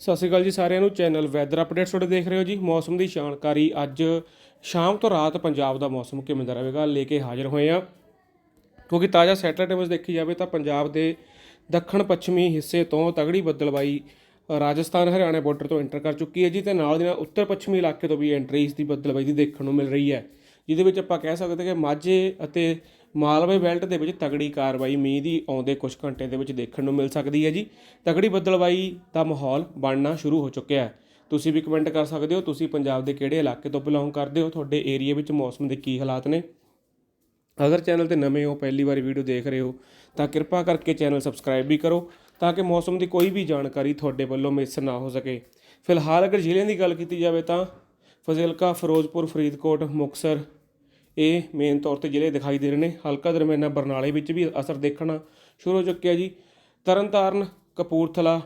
ਸਤਿ ਸ਼੍ਰੀ ਅਕਾਲ ਜੀ ਸਾਰਿਆਂ ਨੂੰ। ਚੈਨਲ ਵੈਦਰ ਅਪਡੇਟਸ ਤੁਹਾਡੇ ਦੇਖ ਰਹੇ ਹੋ ਜੀ। ਮੌਸਮ ਦੀ ਜਾਣਕਾਰੀ ਅੱਜ ਸ਼ਾਮ ਤੋਂ ਰਾਤ ਪੰਜਾਬ ਦਾ ਮੌਸਮ ਕਿਵੇਂ ਦਾ ਰਹੇਗਾ ਲੈ ਕੇ ਹਾਜ਼ਰ ਹੋਏ ਆ ਕਿਉਂਕਿ ਤਾਜ਼ਾ ਸੈਟਲਾਈਟ ਇਮੇਜ ਦੇਖੀ ਜਾਵੇ ਤਾਂ ਪੰਜਾਬ ਦੇ ਦੱਖਣ ਪੱਛਮੀ ਹਿੱਸੇ ਤੋਂ ਤਗੜੀ ਬੱਦਲਬਾਈ ਰਾਜਸਥਾਨ, ਹਰਿਆਣਾ ਬਾਰਡਰ ਤੋਂ ਐਂਟਰ ਕਰ ਚੁੱਕੀ ਹੈ ਜੀ ਤੇ ਨਾਲ ਦੀ ਨਾਲ ਉੱਤਰ ਪੱਛਮੀ ਇਲਾਕੇ ਤੋਂ ਵੀ ਐਂਟਰੀ ਇਸ ਦੀ ਬੱਦਲਬਾਈ ਦੀ ਦੇਖਣ ਨੂੰ ਮਿਲ ਰਹੀ ਹੈ। ਜਿਹਦੇ ਵਿੱਚ ਆਪਾਂ ਕਹਿ ਸਕਦੇ ਕਿ ਮਾਝੇ ਅਤੇ ਮਾਲਵੇ ਬੈਲਟ ਦੇ ਵਿੱਚ ਤਗੜੀ ਕਾਰਵਾਈ ਮੀਂਹ ਦੀ ਆਉਂਦੇ ਕੁਝ ਘੰਟੇ ਦੇ ਵਿੱਚ ਦੇਖਣ ਨੂੰ ਮਿਲ ਸਕਦੀ ਹੈ ਜੀ। ਤਗੜੀ ਬੱਦਲਬਾਈ ਦਾ ਮਾਹੌਲ ਬਣਨਾ ਸ਼ੁਰੂ ਹੋ ਚੁੱਕਿਆ ਹੈ। ਤੁਸੀਂ ਵੀ ਕਮੈਂਟ ਕਰ ਸਕਦੇ ਹੋ। ਤੁਸੀਂ ਪੰਜਾਬ ਦੇ ਕਿਹੜੇ ਇਲਾਕੇ ਤੋਂ ਬਿਲੋਂਗ ਕਰਦੇ ਹੋ? ਤੁਹਾਡੇ ਏਰੀਆ ਵਿੱਚ ਮੌਸਮ ਦੇ ਕੀ ਹਾਲਾਤ ਨੇ? ਅਗਰ ਚੈਨਲ ਤੇ ਨਵੇਂ ਹੋ, ਪਹਿਲੀ ਵਾਰੀ ਵੀਡੀਓ ਦੇਖ ਰਹੇ ਹੋ, ਤਾਂ ਕਿਰਪਾ ਕਰਕੇ ਚੈਨਲ ਸਬਸਕ੍ਰਾਈਬ ਵੀ ਕਰੋ ਤਾਂ ਕਿ ਮੌਸਮ ਦੀ ਕੋਈ ਵੀ ਜਾਣਕਾਰੀ ਤੁਹਾਡੇ ਵੱਲੋਂ ਮਿਸ ਨਾ ਹੋ ਸਕੇ। ਫਿਲਹਾਲ ਅਗਰ ਜ਼ਿਲ੍ਹਿਆਂ ਦੀ ਗੱਲ ਕੀਤੀ ਜਾਵੇ ਤਾਂ ਫਜ਼ਿਲਕਾ, ਫਿਰੋਜ਼ਪੁਰ, ਫਰੀਦਕੋਟ ਮੁਕਸਰ ਇਹ ਮੇਨ ਤੌਰ ਤੇ ਜ਼ਿਲ੍ਹੇ ਦਿਖਾਈ ਦੇ ਰਹੇ ਨੇ। ਹਲਕਾ ਦਰਮਿਆਨਾ, ਬਰਨਾਲੇ ਵਿੱਚ ਵੀ ਅਸਰ ਦੇਖਣਾ ਸ਼ੁਰੂ ਹੋ ਚੁੱਕਿਆ ਜੀ। ਤਰਨਤਾਰਨ, ਕਪੂਰਥਲਾ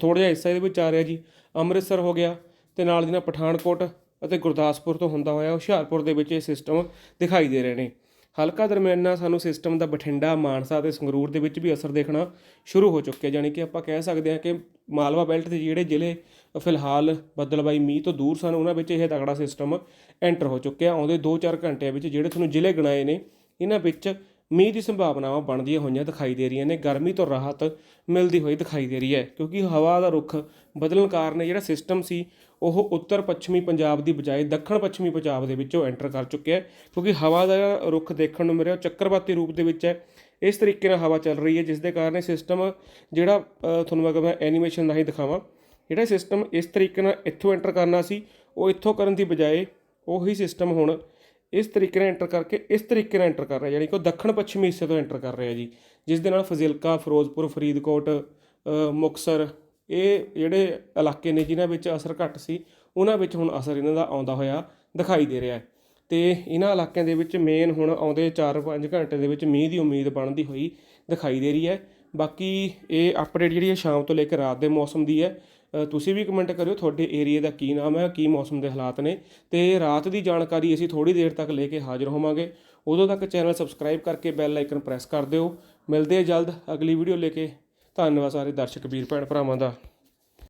ਥੋੜਾ ਜਿਹਾ ਹਿੱਸਾ ਇਹਦੇ ਵਿੱਚ ਆ ਰਿਹਾ ਜੀ। ਅੰਮ੍ਰਿਤਸਰ ਹੋ ਗਿਆ ਤੇ ਨਾਲ ਦੀ ਨਾਲ ਪਠਾਨਕੋਟ ਅਤੇ ਗੁਰਦਾਸਪੁਰ ਤੋਂ ਹੁੰਦਾ ਹੋਇਆ ਹੁਸ਼ਿਆਰਪੁਰ ਦੇ ਵਿੱਚ ਇਹ ਸਿਸਟਮ ਦਿਖਾਈ ਦੇ ਰਹੇ ਨੇ। ਹਲਕਾ ਦਰਮਿਆਨਾ ਸਾਨੂੰ ਸਿਸਟਮ ਦਾ ਬਠਿੰਡਾ, ਮਾਨਸਾ ਤੇ ਸੰਗਰੂਰ ਦੇ ਵਿੱਚ ਵੀ ਅਸਰ ਦੇਖਣਾ ਸ਼ੁਰੂ ਹੋ ਚੁੱਕਿਆ, ਜਾਣੀ ਕਿ ਆਪਾਂ ਕਹਿ ਸਕਦੇ ਹਾਂ ਕਿ ਮਾਲਵਾ ਬੈਲਟ ਦੇ ਜਿਹੜੇ ਜ਼ਿਲ੍ਹੇ ਫਿਲਹਾਲ ਬੱਦਲਬਾਈ ਮੀਂਹ ਤੋਂ ਦੂਰ ਸਨ, ਉਹਨਾਂ ਵਿੱਚ ਇਹ ਤਗੜਾ ਸਿਸਟਮ ਐਂਟਰ ਹੋ ਚੁੱਕਿਆ। ਆਉਂਦੇ 2-4 ਘੰਟਿਆਂ ਵਿੱਚ ਜਿਹੜੇ ਤੁਹਾਨੂੰ ਜ਼ਿਲ੍ਹੇ ਗਿਣਾਏ ਨੇ, ਇਹਨਾਂ ਵਿੱਚ ਮੀਂਹ ਦੀ ਸੰਭਾਵਨਾਵਾਂ ਬਣਦੀਆਂ ਹੋਈਆਂ ਦਿਖਾਈ ਦੇ ਰਹੀਆਂ ਨੇ ਗਰਮੀ ਤੋਂ ਰਾਹਤ ਮਿਲਦੀ ਹੋਈ ਦਿਖਾਈ ਦੇ ਰਹੀ ਹੈ ਕਿਉਂਕਿ ਹਵਾ ਦਾ ਰੁੱਖ ਬਦਲਣ ਕਾਰਨ ਜਿਹੜਾ ਸਿਸਟਮ ਸੀ ਉਹ ਉੱਤਰ ਪੱਛਮੀ ਪੰਜਾਬ ਦੀ ਬਜਾਏ ਦੱਖਣ ਪੱਛਮੀ ਪੰਜਾਬ ਦੇ ਵਿੱਚੋਂ ਐਂਟਰ ਕਰ ਚੁੱਕਿਆ ਹੈ ਕਿਉਂਕਿ ਹਵਾ ਦਾ ਜਿਹੜਾ ਰੁੱਖ ਦੇਖਣ ਨੂੰ ਮਿਲਿਆ ਉਹ ਚੱਕਰਵਾਤੀ ਰੂਪ ਦੇ ਵਿੱਚ ਹੈ। ਇਸ ਤਰੀਕੇ ਨਾਲ ਹਵਾ ਚੱਲ ਰਹੀ ਹੈ ਜਿਸ ਦੇ ਕਾਰਨ ਸਿਸਟਮ ਜਿਹੜਾ ਅ, ਤੁਹਾਨੂੰ ਮੈਂ ਕਹਾਂ ਐਨੀਮੇਸ਼ਨ ਰਾਹੀਂ ਦਿਖਾਵਾਂ ਜਿਹੜਾ ਸਿਸਟਮ ਇਸ ਤਰੀਕੇ ਨਾਲ ਇੱਥੋਂ ਐਂਟਰ ਕਰਨਾ ਸੀ ਉਹ ਇੱਥੋਂ ਕਰਨ ਦੀ ਬਜਾਏ ਉਹੀ ਸਿਸਟਮ ਹੁਣ ਇਸ ਤਰੀਕੇ ਨਾਲ ਐਂਟਰ ਕਰਕੇ ਇਸ ਤਰੀਕੇ ਨਾਲ ਐਂਟਰ ਕਰ ਰਿਹਾ ਯਾਨੀ ਕਿ ਉਹ ਦੱਖਣ ਪੱਛਮੀ ਹਿੱਸੇ ਤੋਂ ਐਂਟਰ ਕਰ ਰਿਹਾ ਜੀ ਜਿਸ ਦੇ ਨਾਲ ਫਜ਼ਿਲਕਾ ਫਿਰੋਜ਼ਪੁਰ ਫਰੀਦਕੋਟ ਅ, ਮੁਕਤਸਰ ਇਹ ਜਿਹੜੇ ਇਲਾਕੇ ਨੇ ਜਿਨ੍ਹਾਂ ਵਿੱਚ ਅਸਰ ਘੱਟ ਸੀ ਉਹਨਾਂ ਵਿੱਚ ਹੁਣ ਅਸਰ ਇਹਨਾਂ ਦਾ ਆਉਂਦਾ ਹੋਇਆ ਦਿਖਾਈ ਦੇ ਰਿਹਾ ਹੈ। ਤੇ ਇਹਨਾਂ ਇਲਾਕਿਆਂ ਦੇ ਵਿੱਚ ਮੇਨ ਹੁਣ ਆਉਂਦੇ 4-5 ਘੰਟੇ ਦੇ ਵਿੱਚ ਮੀਂਹ ਦੀ ਉਮੀਦ ਬਣਦੀ ਹੋਈ ਦਿਖਾਈ ਦੇ ਰਹੀ ਹੈ। ਬਾਕੀ ਇਹ ਅਪਡੇਟ ਜਿਹੜੀ ਹੈ ਸ਼ਾਮ ਤੋਂ ਲੈ ਕੇ ਰਾਤ ਦੇ ਮੌਸਮ ਦੀ ਹੈ। ਤੁਸੀਂ ਵੀ ਕਮੈਂਟ ਕਰਿਓ, ਤੁਹਾਡੇ ਏਰੀਆ ਦਾ ਕੀ ਨਾਮ ਹੈ, ਕੀ ਮੌਸਮ ਦੇ ਹਾਲਾਤ ਨੇ, ਤੇ ਰਾਤ ਦੀ ਜਾਣਕਾਰੀ ਅਸੀਂ ਥੋੜੀ ਦੇਰ ਤੱਕ ਲੈ ਕੇ ਹਾਜ਼ਰ ਹੋਵਾਂਗੇ। ਉਦੋਂ ਤੱਕ ਚੈਨਲ ਸਬਸਕ੍ਰਾਈਬ ਕਰਕੇ ਬੈਲ ਆਈਕਨ ਪ੍ਰੈਸ ਕਰ ਦਿਓ। ਮਿਲਦੇ ਆ ਜਲਦ ਅਗਲੀ ਵੀਡੀਓ ਲੈ ਕੇ। ਧੰਨਵਾਦ ਸਾਰੇ ਦਰਸ਼ਕ, ਵੀਰ ਭੈਣ ਭਰਾਵਾਂ ਦਾ।